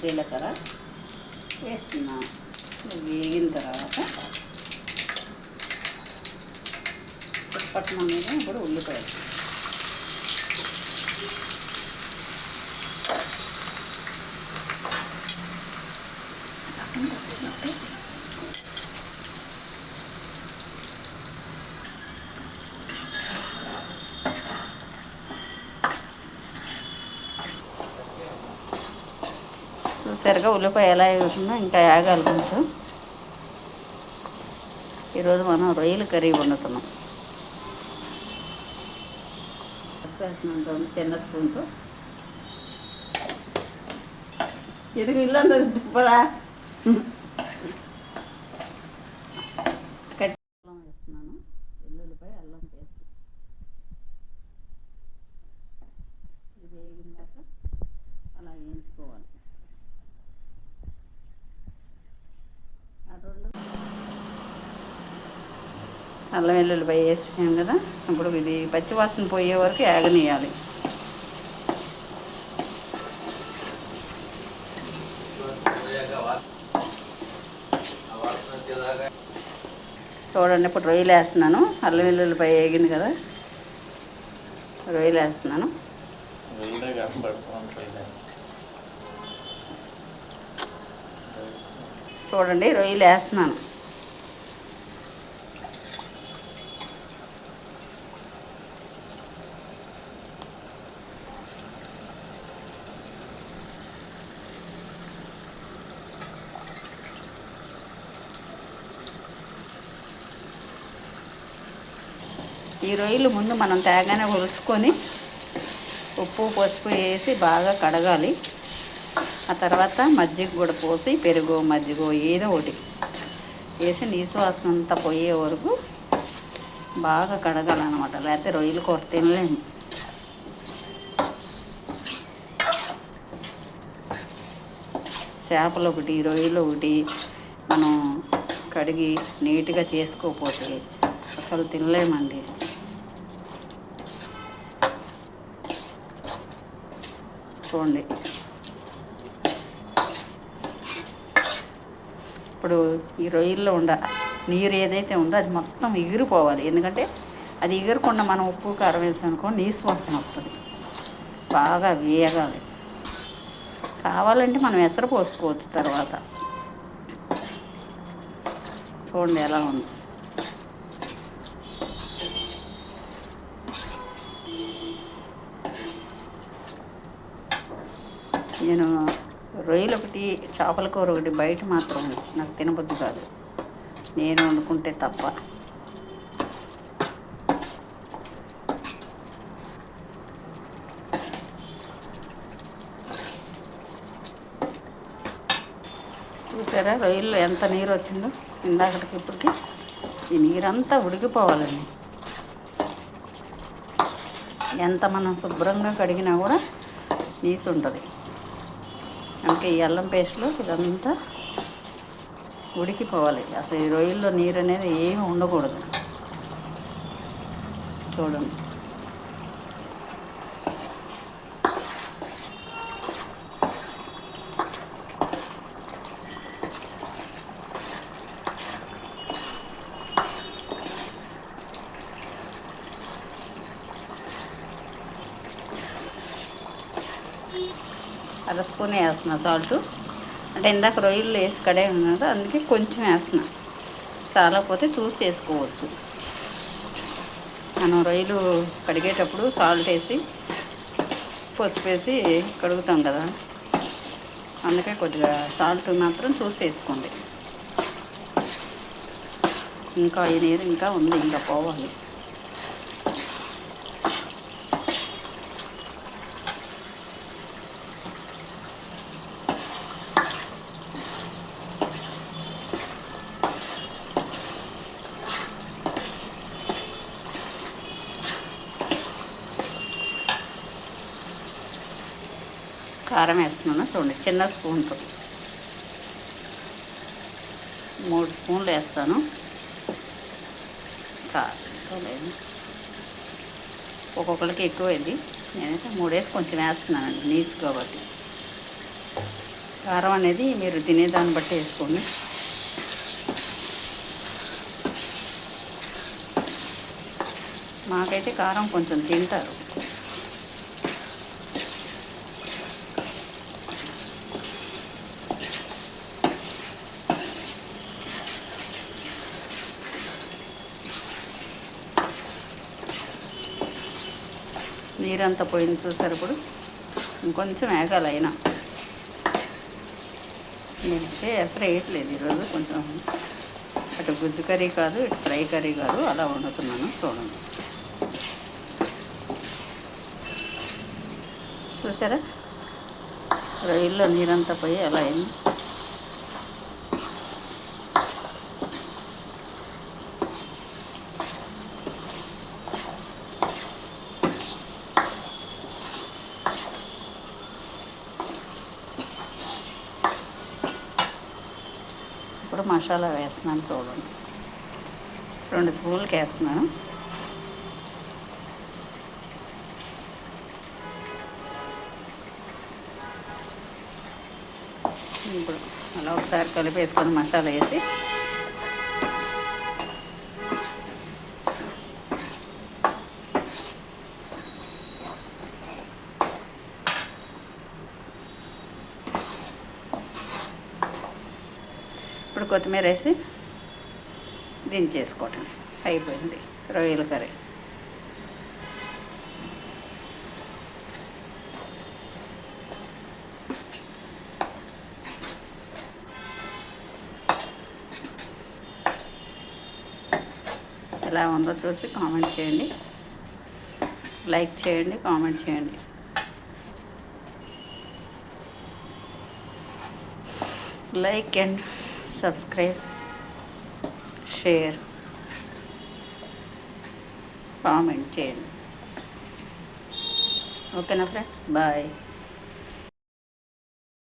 జీలకర్ర వేస్తున్నాను వేగిన తర్వాత పట్టణం మీద ఇప్పుడు ఉల్లిపాయలు చూసారుగా ఉల్లిపాయ ఎలా వేస్తుందో ఇంకా ఆగాలి కొంచెం. ఈరోజు మనం రొయ్యల కర్రీ వండుతున్నాం. చిన్న స్పూన్తో. ఇది ఇల్లు దుప్పరా కట్టి అల్లం వేస్తున్నాను వెల్లుల్లిపాయ అల్లం పేస్ట్ ఇది వేగిందాక అలా వేయించుకోవాలి ఆ రెండు అల్లం వెల్లుల్లిపాయ వేసాం కదా ఇప్పుడు ఇది పచ్చివాసన పోయే వరకు ఆగనియాలి చూడండి ఇప్పుడు రొయ్యలు వేస్తున్నాను. అల్లం వెల్లుల్లిపాయ వేగింది కదా రొయ్యలు వేస్తున్నాను. చూడండి రొయ్యలు వేస్తున్నాను. ఈ రొయ్యలు ముందు మనం తేగానే ఒలుసుకొని ఉప్పు పసుపు వేసి బాగా కడగాలి. ఆ తర్వాత మజ్జిగ కూడా పోసి పెరుగు మజ్జిగ ఏదో ఒకటి వేసి నీసువాసన అంతా పోయే వరకు బాగా కడగాలన్నమాట. లేకపోతే రొయ్యలు కూర తినలేము. చేపలు ఒకటి రొయ్యలు ఒకటి మనం కడిగి నీట్గా చేసుకోకపోతే అసలు తినలేమండి. చూడండి. ఇప్పుడు ఈ రొయ్యల్లో ఉండ నీరు ఏదైతే ఉందో అది మొత్తం ఎగిరిపోవాలి ఎందుకంటే అది ఎగరకుండా మనం ఉప్పు కారం వేసామనుకో నీసు వాసన వస్తుంది. బాగా వేయగాలి కావాలంటే మనం ఎసరు పోసుకోవచ్చు తర్వాత. చూడండి ఎలా ఉంది. నేను రొయ్యలు ఒకటి చేపల కూర ఒకటి బయట మాత్రం నాకు తినబుద్ధి కాదు. నేను వండుకుంటే తప్ప. చూసారా రొయ్యల్లో ఎంత నీరు వచ్చిందో? ఇందాకటికి ఇప్పటికి ఈ నీరంతా ఉడికిపోవాలండి. ఎంత మనం శుభ్రంగా కడిగినా కూడా నీసు ఉంటుంది. అంటే ఈ అల్లం పేస్ట్లో ఇదంతా ఉడికిపోవాలి. అసలు ఈ రొయ్యల్లో నీరు అనేది ఏమి ఉండకూడదు. చూడండి. అర స్పూన్ వేస్తున్నా సాల్ట్. అంటే ఇందాక రొయ్యలు వేసి కడే ఉన్నాడు అందుకే కొంచెం వేస్తున్నా. చాలకపోతే చూసి వేసుకోవచ్చు. మనం రొయ్యలు కడిగేటప్పుడు సాల్ట్ వేసి పసుపు వేసి కడుగుతాం కదా. అందుకే కొద్దిగా సాల్ట్ మాత్రం చూసి వేసుకోండి. ఇంకా ఈ నీరు ఇంకా ఉంది ఇంకా పోవాలి. కారం వేస్తున్నాను. చూడండి చిన్న స్పూన్తో. మూడు స్పూన్లు వేస్తాను. చాలు. ఒక్కొక్కరికి ఎక్కువైంది. నేనైతే మూడేసి కొంచెం వేస్తున్నానండి నీసు కాబట్టి. కారం అనేది మీరు తినేదాన్ని బట్టి వేసుకోండి. మాకైతే కారం కొంచెం తింటారు. నీరంతా పోయింది చూసారు ఇప్పుడు. ఇంకొంచెం వేగాలి అయినా. నేనైతే ఎసరు వేయట్లేదు ఈరోజు కొంచెం. అటు గుజ్జు కర్రీ కాదు ఇటు ఫ్రై కర్రీ కాదు అలా వండుతున్నాను చూడండి. చూసారా? రొయ్యల్లో నీరంతా పోయి అలా అయింది ఇప్పుడు మసాలా వేస్తున్నాను చూడండి. రెండు స్పూన్లకి వేస్తున్నాను. ఇప్పుడు అలా ఒకసారి కలిపేసుకొని మసాలా వేసి కొత్తిమీర వేసి దించేసుకోవటం. అయిపోయింది రొయ్యల కర్రీ. ఎలా ఉందో చూసి కామెంట్ చేయండి. లైక్ చేయండి కామెంట్ చేయండి. Like and subscribe share comment చేయండి. ఓకేనా ఫ్రెండ్ బాయ్